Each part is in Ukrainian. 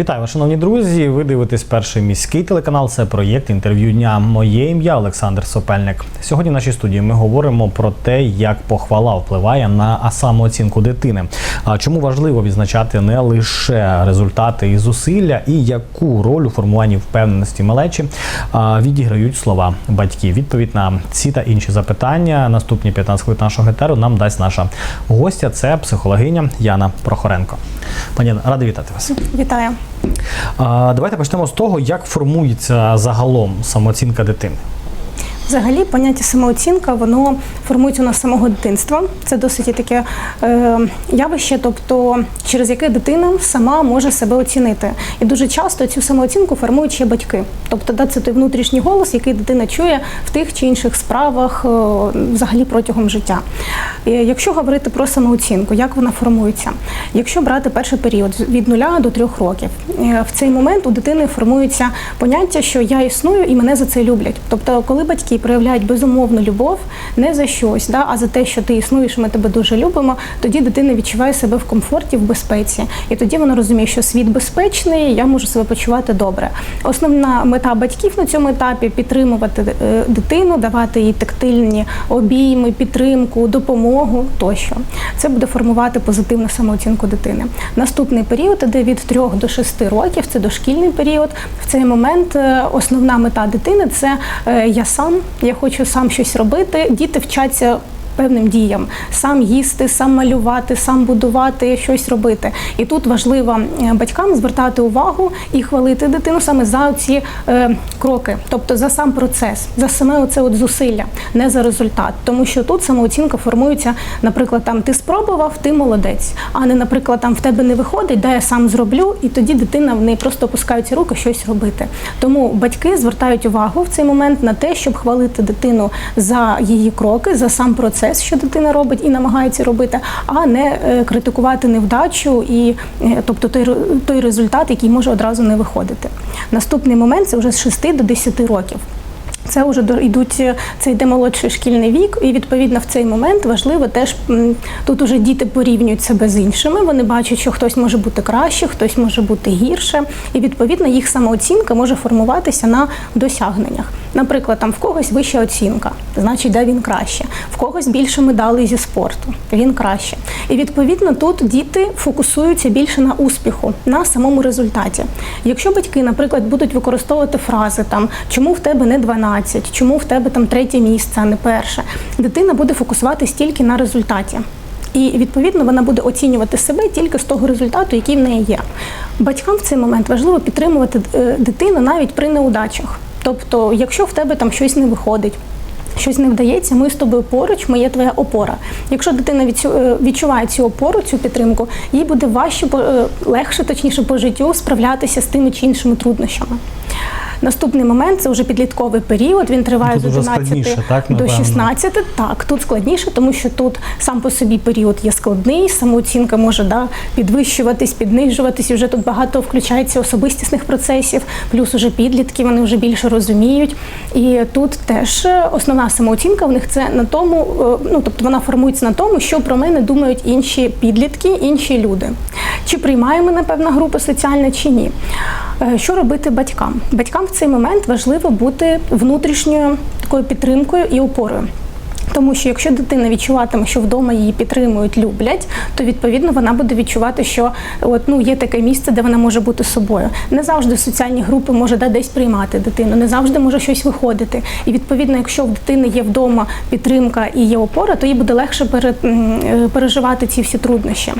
Вітаю, шановні друзі. Ви дивитесь перший міський телеканал. Це проєкт інтерв'ю дня. Моє ім'я Олександр Сопельник. Сьогодні в нашій студії ми говоримо про те, як похвала впливає на самооцінку дитини. А чому важливо відзначати не лише результати і зусилля, і яку роль у формуванні впевненості малечі відіграють слова батьків. Відповідь на ці та інші запитання наступні 15 хвилин нашого етеру нам дасть наша гостя. Це психологиня Яна Прохоренко. Пані радий вітати вас. Вітаю. Давайте почнемо з того, як формується загалом самооцінка дитини. Взагалі, поняття самооцінка воно формується у нас самого дитинства. Це досить таке е, явище, тобто через яке дитина сама може себе оцінити. І дуже часто цю самооцінку формують ще батьки. Тобто, да, це той внутрішній голос, який дитина чує в тих чи інших справах, е, взагалі протягом життя. І якщо говорити про самооцінку, як вона формується? Якщо брати перший період від нуля до трьох років, е, в цей момент у дитини формується поняття, що я існую і мене за це люблять. Тобто, коли батьки проявляють безумовну любов не за щось, да, а за те, що ти існуєш, ми тебе дуже любимо, тоді дитина відчуває себе в комфорті, в безпеці. І тоді вона розуміє, що світ безпечний, я можу себе почувати добре. Основна мета батьків на цьому етапі підтримувати е, дитину, давати їй тактильні обійми, підтримку, допомогу тощо. Це буде формувати позитивну самооцінку дитини. Наступний період іде від 3 до 6 років, це дошкільний період. В цей момент е, основна мета дитини це е, я сам, я хочу сам щось робити. Діти вчаться. Певним діям сам їсти, сам малювати, сам будувати, щось робити. І тут важливо е, батькам звертати увагу і хвалити дитину саме за ці е, кроки, тобто за сам процес, за саме оце от зусилля, не за результат. Тому що тут самооцінка формується, наприклад, там ти спробував, ти молодець, а не, наприклад, там в тебе не виходить, да я сам зроблю, і тоді дитина в неї просто опускаються руки щось робити. Тому батьки звертають увагу в цей момент на те, щоб хвалити дитину за її кроки, за сам процес, що дитина робить і намагається робити, а не е, критикувати невдачу і е, тобто той, той результат, який може одразу не виходити. Наступний момент це вже з 6 до 10 років. Це вже йдуть, е, це йде молодший шкільний вік, і відповідно в цей момент важливо теж тут уже діти порівнюють себе з іншими. Вони бачать, що хтось може бути краще, хтось може бути гірше, і відповідно їх самооцінка може формуватися на досягненнях. Наприклад, там в когось вища оцінка, значить, де він краще, в когось більше медалей зі спорту, він краще. І відповідно тут діти фокусуються більше на успіху, на самому результаті. Якщо батьки, наприклад, будуть використовувати фрази там чому в тебе не 12, чому в тебе там третє місце, а не перше, дитина буде фокусуватись тільки на результаті. І відповідно вона буде оцінювати себе тільки з того результату, який в неї є. Батькам в цей момент важливо підтримувати е, дитину навіть при неудачах. Тобто, якщо в тебе там щось не виходить. Щось не вдається, ми з тобою поруч, ми є твоя опора. Якщо дитина е, відчуває цю опору, цю підтримку, їй буде важче е, легше, точніше по життю справлятися з тими чи іншими труднощами. Наступний момент це вже підлітковий період. Він триває Тут з 11 так, до напевно? 16. Так, тут складніше, тому що тут сам по собі період є складний, самооцінка може да, підвищуватись, піднижуватись. І вже тут багато включається особистісних процесів, плюс уже підлітки, вони вже більше розуміють. І тут теж е, основна самооцінка в них це на тому, е, ну тобто вона формується на тому, що про мене думають інші підлітки, інші люди. Чи приймає мене певна група соціальна, чи ні. Е, Що робити батькам? Батькам в цей момент важливо бути внутрішньою такою підтримкою і опорою. Тому що якщо дитина відчуватиме, що вдома її підтримують, люблять, то відповідно вона буде відчувати, що от ну є таке місце, де вона може бути собою. Не завжди соціальні групи може да, десь приймати дитину, не завжди може щось виходити. І відповідно, якщо в дитини є вдома підтримка і є опора, то їй буде легше е, переживати ці всі труднощі.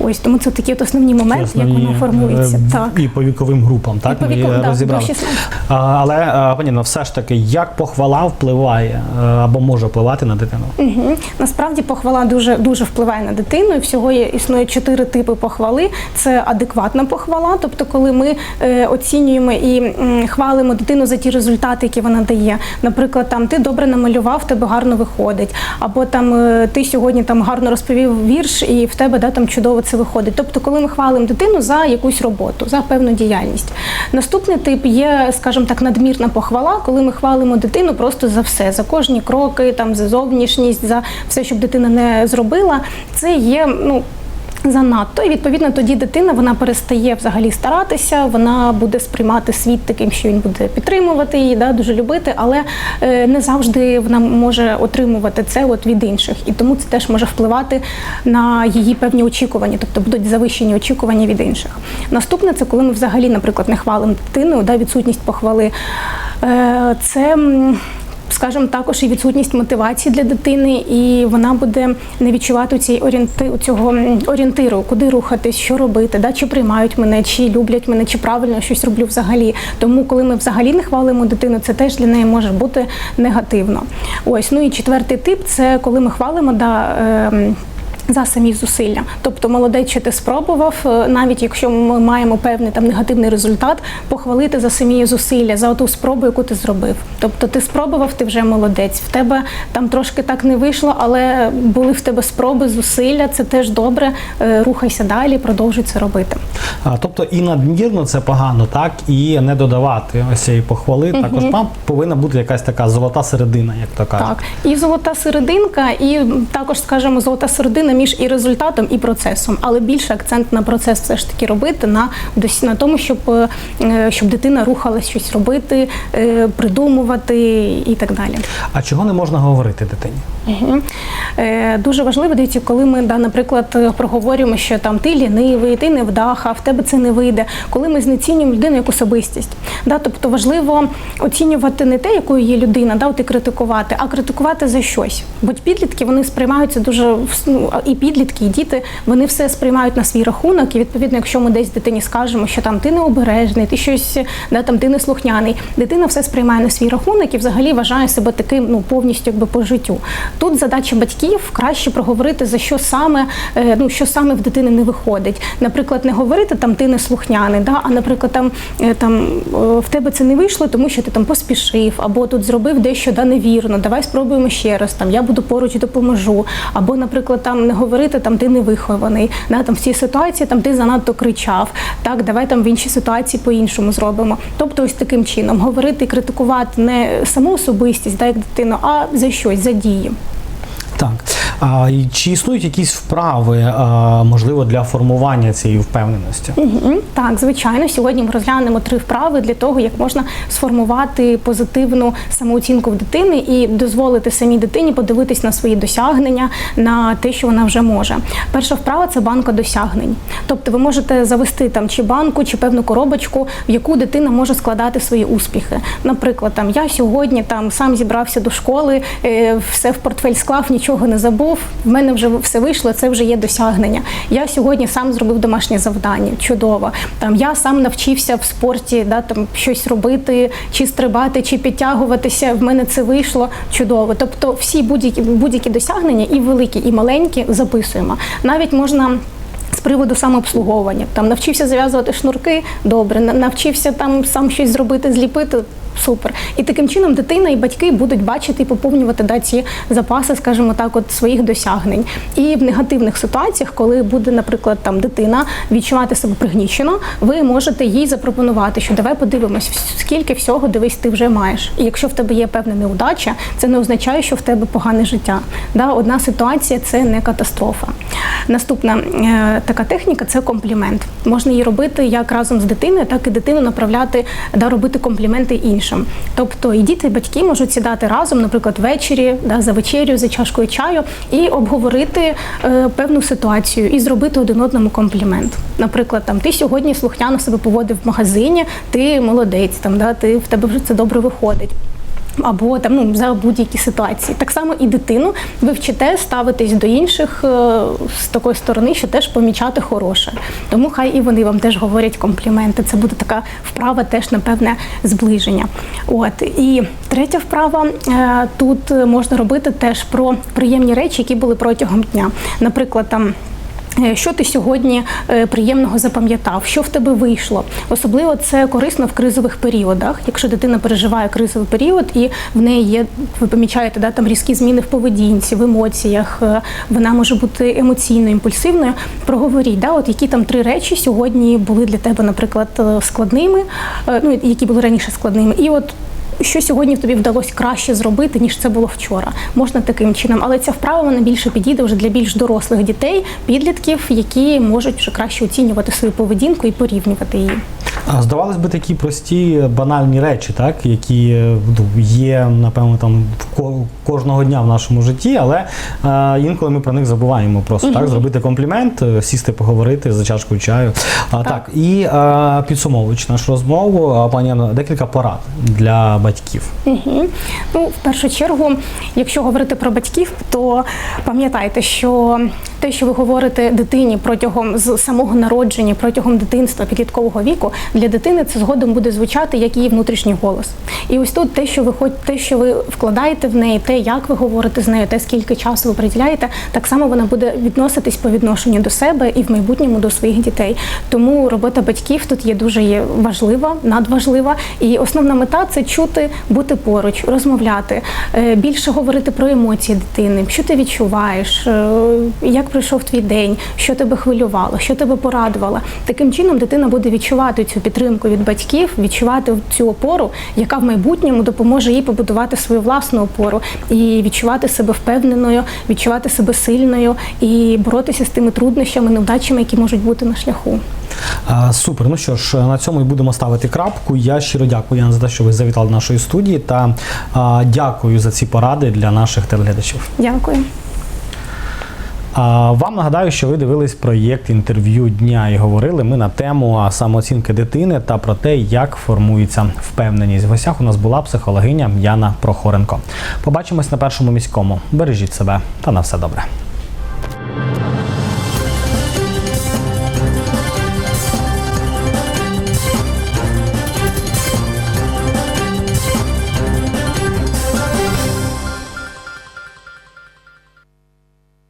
Ось тому це такі от основні моменти, Ті як воно формується. е, Так. І по віковим групам, так? по ми е, да, розібрали. до 16. А, Але, е, пані, ну все ж таки, як похвала впливає е, або може впливати на дитину? Угу. Насправді похвала дуже дуже впливає на дитину. І всього є існує чотири типи похвали. Це адекватна похвала, тобто коли ми е, оцінюємо і м, хвалимо дитину за ті результати, які вона дає. Наприклад, там ти добре намалював, в тебе гарно виходить, або там е, ти сьогодні там гарно розповів вірш, і в тебе да, там чудово це виходить. Тобто, коли ми хвалимо дитину за якусь роботу, за певну діяльність. Наступний тип є, скажімо так, надмірна похвала, коли ми хвалимо дитину просто за все, за кожні кроки, там за зовнішність, за все, щоб дитина не зробила. Це є ну. Занадто, і відповідно тоді дитина вона перестає взагалі старатися, вона буде сприймати світ таким, що він буде підтримувати її, да, дуже любити, але е, не завжди вона може отримувати це от від інших. І тому це теж може впливати на її певні очікування, тобто будуть завищені очікування від інших. Наступне це коли ми взагалі, наприклад, не хвалимо дитину, да, відсутність похвали. Е, це. Скажімо, також і відсутність мотивації для дитини, і вона буде не відчувати цієї орієнти, цього орієнтиру, куди рухатись, що робити, да, чи приймають мене, чи люблять мене, чи правильно щось роблю взагалі. Тому, коли ми взагалі не хвалимо дитину, це теж для неї може бути негативно. Ось ну і четвертий тип це коли ми хвалимо да. ем, за самі зусилля, тобто молодець, що ти спробував, е, навіть якщо ми маємо певний там негативний результат, похвалити за самі зусилля, за ту спробу, яку ти зробив. Тобто ти спробував, ти вже молодець. В тебе там трошки так не вийшло, але були в тебе спроби, зусилля. Це теж добре. Е, Рухайся далі, продовжуй це робити. А, тобто і надмірно це погано, так і не додавати ось цієї похвали. Також там повинна бути якась така золота середина, як то кажуть. Так, і золота серединка, і також скажімо, золота середина між і результатом, і процесом, але більше акцент на процес все ж таки робити на на тому, щоб, е, щоб дитина рухалась щось робити, е, придумувати і так далі. А чого не можна говорити дитині? Е, Дуже важливо, дивіться, коли ми, да, наприклад, проговорюємо, що там ти лінивий, ти невдаха, в тебе це не вийде. Коли ми знецінюємо людину як особистість. Да, тобто важливо оцінювати не те, якою є людина, да, от і критикувати, а критикувати за щось. Бо підлітки вони сприймаються дуже ну, і підлітки, і діти вони все сприймають на свій рахунок. І відповідно, якщо ми десь дитині скажемо, що там ти необережний, ти щось да, там ти неслухняний, дитина все сприймає на свій рахунок і взагалі вважає себе таким ну повністю якби по життю. Тут задача батьків краще проговорити за що саме, е, ну що саме в дитини не виходить. Наприклад, не говорити там ти неслухняний, да, а наприклад, там, е, там е, в тебе це не вийшло, тому що ти там поспішив, або тут зробив дещо да, невірно. Давай спробуємо ще раз. Там я буду поруч допоможу. Або, наприклад, там не говорити там ти не вихований. Да, там в цій ситуації там ти занадто кричав. Так, давай там в іншій ситуації по-іншому зробимо. Тобто, ось таким чином говорити і критикувати не саму особистість, да, як дитину, а за щось, за дії. А чи існують якісь вправи, а, можливо, для формування цієї впевненості? Мгм. Так, звичайно, сьогодні ми розглянемо три вправи для того, як можна сформувати позитивну самооцінку в дитини і дозволити самій дитині подивитись на свої досягнення, на те, що вона вже може. Перша вправа це банка досягнень. Тобто ви можете завести там чи банку, чи певну коробочку, в яку дитина може складати свої успіхи. Наприклад, там я сьогодні там сам зібрався до школи, е, все в портфель склав, нічого не забув. В мене вже все вийшло, це вже є досягнення. Я сьогодні сам зробив домашнє завдання. Чудово. Там я сам навчився в спорті, да там щось робити, чи стрибати, чи підтягуватися. В мене це вийшло чудово. Тобто, всі будь-які будь-які досягнення, і великі, і маленькі, записуємо. Навіть можна. З приводу самообслуговування там навчився зав'язувати шнурки, добре, на- навчився там сам щось зробити, зліпити. Супер. І таким чином дитина і батьки будуть бачити і поповнювати да, ці запаси, скажімо так, от своїх досягнень. І в негативних ситуаціях, коли буде, наприклад, там дитина відчувати себе пригнічено, ви можете їй запропонувати, що давай подивимось, скільки всього дивись, ти вже маєш. І якщо в тебе є певна неудача, це не означає, що в тебе погане життя. Да, одна ситуація це не катастрофа. Наступна е, така техніка це комплімент. Можна її робити як разом з дитиною, так і дитину направляти да, робити компліменти іншим. Тобто і діти, і батьки можуть сідати разом, наприклад, ввечері, да, за вечерю, за чашкою чаю, і обговорити е, певну ситуацію і зробити один одному комплімент. Наприклад, там ти сьогодні слухняно себе поводив в магазині, ти молодець, там да, ти в тебе вже це добре виходить. Або там ну за будь-які ситуації. Так само і дитину ви вчите ставитись до інших е, з такої сторони, що теж помічати хороше. Тому хай і вони вам теж говорять компліменти. Це буде така вправа, теж напевне зближення. От і третя вправа е, тут можна робити теж про приємні речі, які були протягом дня. Наприклад, там. Е, Що ти сьогодні е, приємного запам'ятав? Що в тебе вийшло? Особливо це корисно в кризових періодах. Якщо дитина переживає кризовий період і в неї є, ви помічаєте, да, там різкі зміни в поведінці, в емоціях, е, вона може бути емоційною, імпульсивною. Проговоріть, да, от які там три речі сьогодні були для тебе, наприклад, складними, ну які були раніше складними, і от що сьогодні тобі вдалося краще зробити, ніж це було вчора. Можна таким чином, але ця вправа вона більше підійде вже для більш дорослих дітей, підлітків, які можуть вже краще оцінювати свою поведінку і порівнювати її. А здавалось би, такі прості банальні речі, так, які е, ну, є, напевно, там кожного дня в нашому житті, але е, інколи ми про них забуваємо просто так, зробити комплімент, е, сісти, поговорити за чашкою чаю. А, так. і е, підсумовуючи нашу розмову, пані Анно, декілька порад для батьків. Угу. Ну, в першу чергу, якщо говорити про батьків, то пам'ятайте, що те, що ви говорите дитині протягом з самого народження, протягом дитинства, підліткового віку, для дитини це згодом буде звучати як її внутрішній голос. І ось тут те, що ви хоч те, що ви вкладаєте в неї, те, як ви говорите з нею, те, скільки часу ви приділяєте, так само вона буде відноситись по відношенню до себе і в майбутньому до своїх дітей. Тому робота батьків тут є дуже важлива, надважлива. І основна мета це чути, бути поруч, розмовляти, е, більше говорити про емоції дитини, що ти відчуваєш, е, як пройшов твій день, що тебе хвилювало, що тебе порадувало. Таким чином дитина буде відчувати цю підтримку від батьків, відчувати цю опору, яка в майбутньому допоможе їй побудувати свою власну опору і відчувати себе впевненою, відчувати себе сильною і боротися з тими труднощами, невдачами, які можуть бути на шляху. Супер. Ну що ж, на цьому і будемо ставити крапку. Я щиро дякую Яна, за те, що ви завітали до нашої студії, та а, дякую за ці поради для наших телеглядачів. Дякую. Вам нагадаю, що ви дивились проєкт інтерв'ю дня і говорили ми на тему самооцінки дитини та про те, як формується впевненість. В гостях у нас була психологиня Яна Прохоренко. Побачимось на першому міському. Бережіть себе та на все добре.